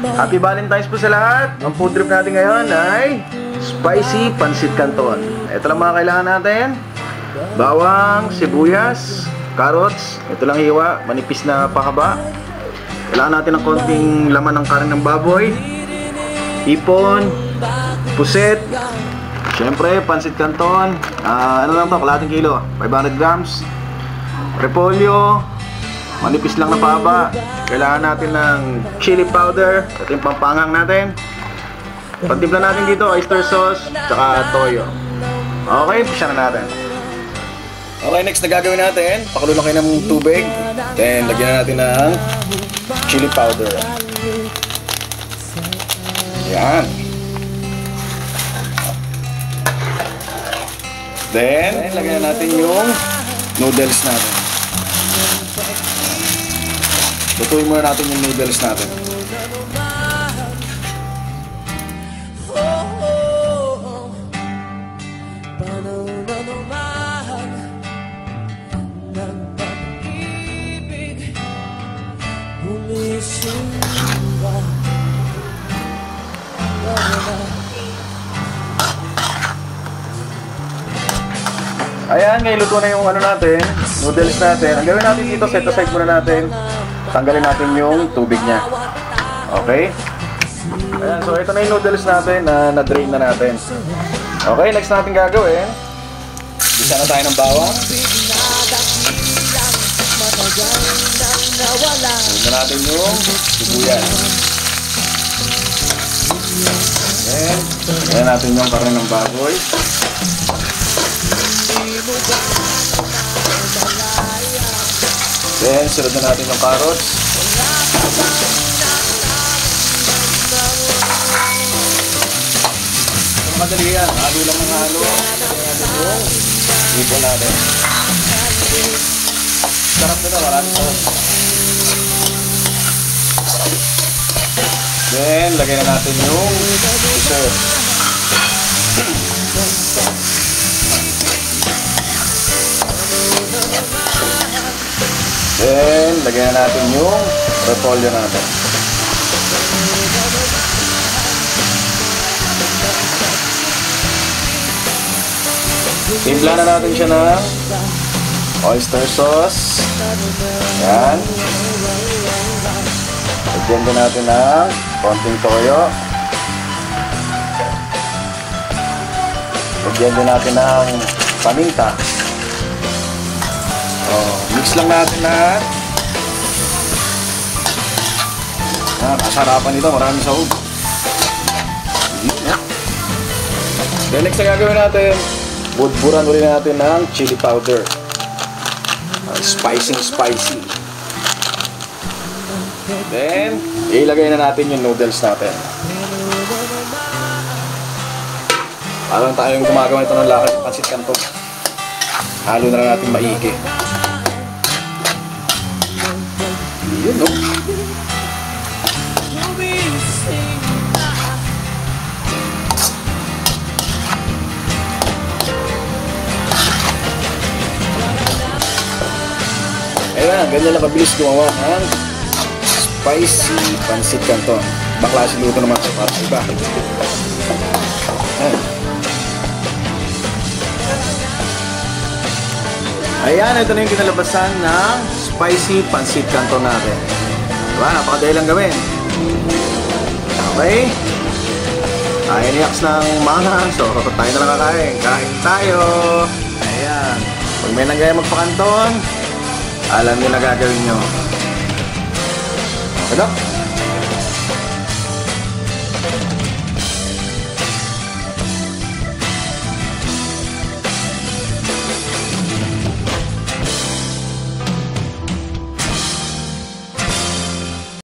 Happy Valentine's po sa lahat. Ang food trip natin ngayon ay spicy pancit canton. Ito lang mga kailangan natin. Bawang, sibuyas, carrots. Ito lang hiwa, manipis na pakaba. Kailangan natin ng konting laman ng karin ng baboy. Ipon, puset, Siyempre, pancit canton. Ah, ano lang to, kalating kilo. 500 grams. Repolyo. Manipis lang na paba. Kailangan natin ng chili powder. Ito yung pampangang natin. Pantimpla natin dito, oyster sauce, tsaka toyo. Okay, pisa na natin. Okay, next na gagawin natin, pakulo lang kayo ng tubig. Then, lagyan na natin ng chili powder. Yan. Then, lagyan na natin yung noodles natin. Lutuin muna natin yung noodles natin. Ayan, ngayon luto na yung ano natin, noodles natin. Ang gawin natin dito, set aside muna natin. Tanggalin natin yung tubig niya. Okay? Ayan, so ito na yung noodles natin na na-drain na natin. Okay, next natin gagawin. Bisa na tayo ng bawang. Na natin yung sibuyas. Then, ayan natin yung karne ng baboy. Then, sunod na natin yung carrots. Ito madali yan. Halo lang ng halo. Lagyan natin. Sarap nito. Maraming sauce. Then, lagyan na natin yung dessert. Then, lagyan na natin yung repolyo natin. Timpla na natin siya ng oyster sauce. Yan. Lagyan din natin ng konting toyo. Lagyan din natin ng paminta. Oh, mix lang natin na. Ah, kasarapan nito, maraming sahog. Then next na gagawin natin, budburan ulit natin ng chili powder. Uh, spicy spicy. Then, ilagay na natin yung noodles natin. Parang tayong gumagawa ito ng lakad pansit kanto. Halo na lang natin maigi. Yun, no? Ayan, ganyan lang kabilis gumawa ng spicy pancit canton. Ibang klase luto naman sa para sa iba. Ayan. Ayan, ito na yung kinalabasan ng spicy pancit canton natin. Diba? Napakadali lang gawin. Okay? Kaya ni Ax ng mga, so tayo na lang kakain. Kain tayo! Ayan. Pag may nagaya magpakanton, alam niyo na gagawin nyo. Ano?